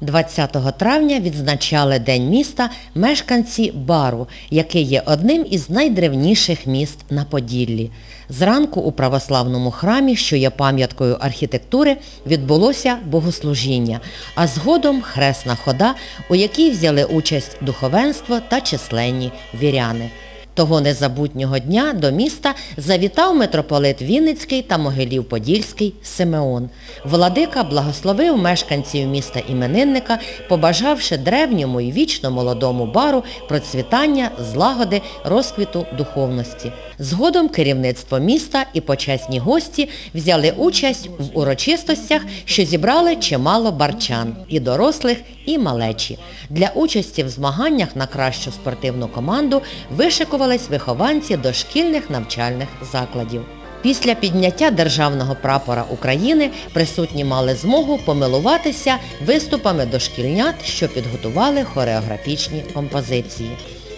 20 травня відзначали День міста мешканці Бару, який є одним із найдревніших міст на Поділлі. Зранку у православному храмі, що є пам'яткою архітектури, відбулося богослужіння, а згодом хресна хода, у якій взяли участь духовенство та численні віряни. Того незабутнього дня до міста завітав митрополит Вінницький та Могилів-Подільський Симеон. Владика благословив мешканців міста іменинника, побажавши древньому і вічно молодому бару процвітання, злагоди, розквіту духовності. Згодом керівництво міста і почесні гості взяли участь в урочистостях, що зібрали чимало барчан і дорослих, і малечі. Для участі в змаганнях на кращу спортивну команду вишикувались вихованці дошкільних навчальних закладів. Після підняття державного прапора України присутні мали змогу помилуватися виступами дошкільнят, що підготували хореографічні композиції.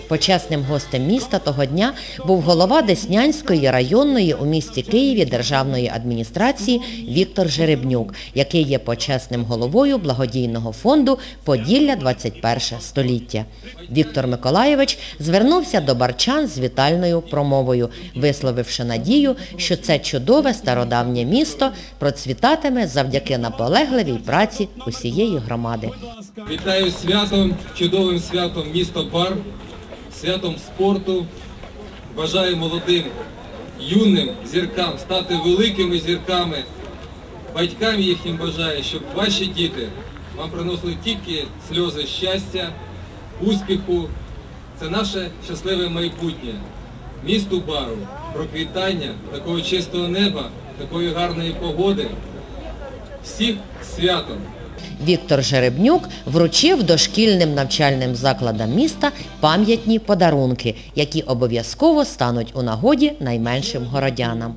Почесним гостем міста того дня був голова Деснянської районної у місті Києві державної адміністрації Віктор Жеребнюк, який є почесним головою благодійного фонду Поділля 21 століття. Віктор Миколаєвич звернувся до барчан з вітальною промовою, висловивши надію, що це чудове стародавнє місто процвітатиме завдяки наполегливій праці усієї громади. Вітаю святом, чудовим святом місто Бар, святом спорту. Бажаю молодим, юним зіркам стати великими зірками. Батькам їхнім бажаю, щоб ваші діти вам приносили тільки сльози щастя, успіху. Це наше щасливе майбутнє. Місту Бару, проквітання, такого чистого неба, такої гарної погоди. Всіх святом! Віктор Жеребнюк вручив дошкільним навчальним закладам міста пам'ятні подарунки, які обов'язково стануть у нагоді найменшим городянам.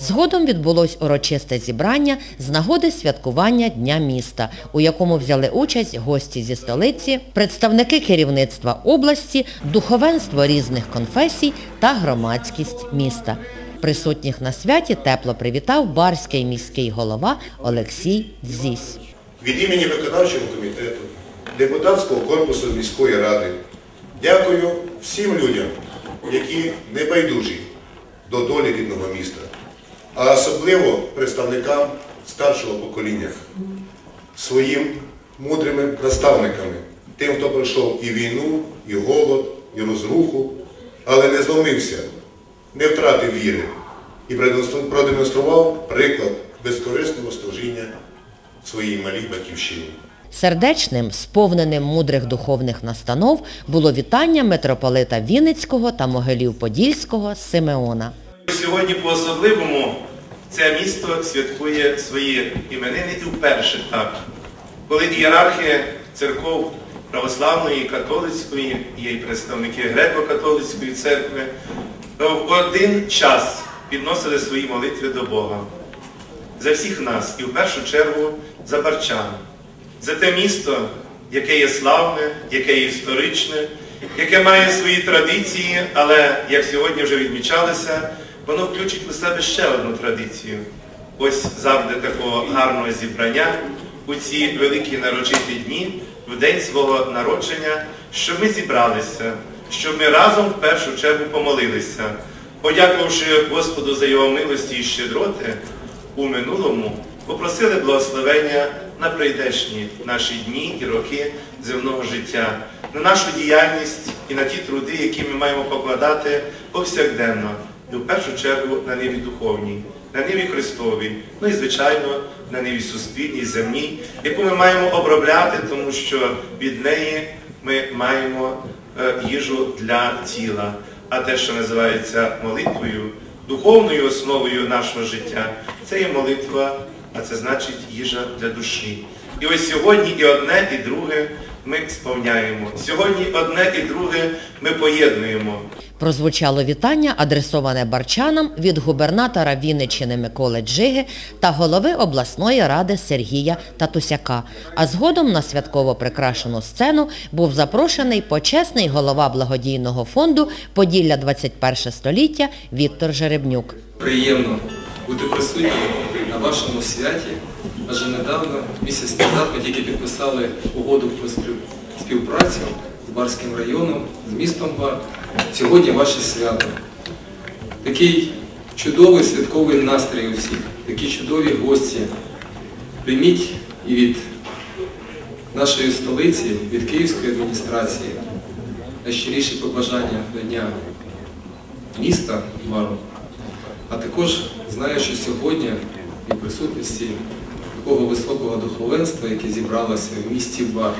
Згодом відбулось урочисте зібрання з нагоди святкування Дня міста, у якому взяли участь гості зі столиці, представники керівництва області, духовенство різних конфесій та громадськість міста. Присутніх на святі тепло привітав барський міський голова Олексій Дзісь. Від імені виконавчого комітету, депутатського корпусу міської ради. Дякую всім людям, які не байдужі до долі рідного міста, а особливо представникам старшого покоління, своїм мудрими наставниками, тим, хто пройшов і війну, і голод, і розруху, але не зломився, не втратив віри і продемонстрував приклад безкорисного служіння своїй малій батьківщині. Сердечним, сповненим мудрих духовних настанов було вітання митрополита Вінницького та Могилів-Подільського Симеона. Сьогодні по-особливому це місто святкує свої іменини і вперше так. Коли ієрархи церков православної і католицької, є і представники греко-католицької церкви, в один час підносили свої молитви до Бога. За всіх нас і в першу чергу за барчан, за те місто, яке є славне, яке є історичне, яке має свої традиції, але, як сьогодні вже відмічалося, воно включить у себе ще одну традицію. Ось завжди такого гарного зібрання у ці великі нарочиті дні, в день свого народження, щоб ми зібралися, щоб ми разом в першу чергу помолилися, подякувавши Господу за його милості і щедроти, у минулому попросили благословення на прийдешні наші дні і роки земного життя, на нашу діяльність і на ті труди, які ми маємо покладати повсякденно, і в першу чергу на ниві духовній, на ниві Христовій, ну і, звичайно, на ниві суспільній, земній, яку ми маємо обробляти, тому що від неї ми маємо е, їжу для тіла. А те, що називається молитвою, духовною основою нашого життя, це є молитва, а це значить їжа для душі. І ось сьогодні і одне, і друге ми сповняємо. Сьогодні одне і друге ми поєднуємо. Прозвучало вітання, адресоване барчанам від губернатора Вінниччини Миколи Джиги та голови обласної ради Сергія Татусяка. А згодом на святково прикрашену сцену був запрошений почесний голова благодійного фонду Поділля 21 століття Віктор Жеребнюк. Приємно бути присутнім на вашому святі Адже недавно, місяць назад, ми тільки підписали угоду про співпрацю Барським районом, з містом Бар. Сьогодні ваше свято. Такий чудовий святковий настрій у всіх, такі чудові гості. Прийміть і від нашої столиці, від Київської адміністрації найщиріші побажання до Дня міста Бару. А також знаю, що сьогодні і присутності такого високого духовенства, яке зібралося в місті Бар,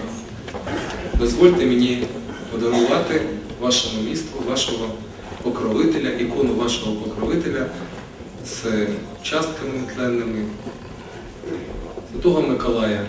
дозвольте мені подарувати вашому місту, вашого покровителя, ікону вашого покровителя з частками тленними Святого Миколая.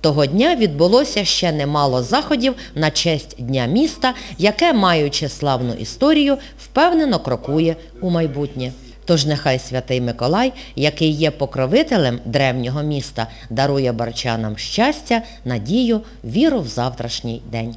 Того дня відбулося ще немало заходів на честь Дня міста, яке, маючи славну історію, впевнено крокує у майбутнє. Тож нехай святий Миколай, який є покровителем древнього міста, дарує барчанам щастя, надію, віру в завтрашній день.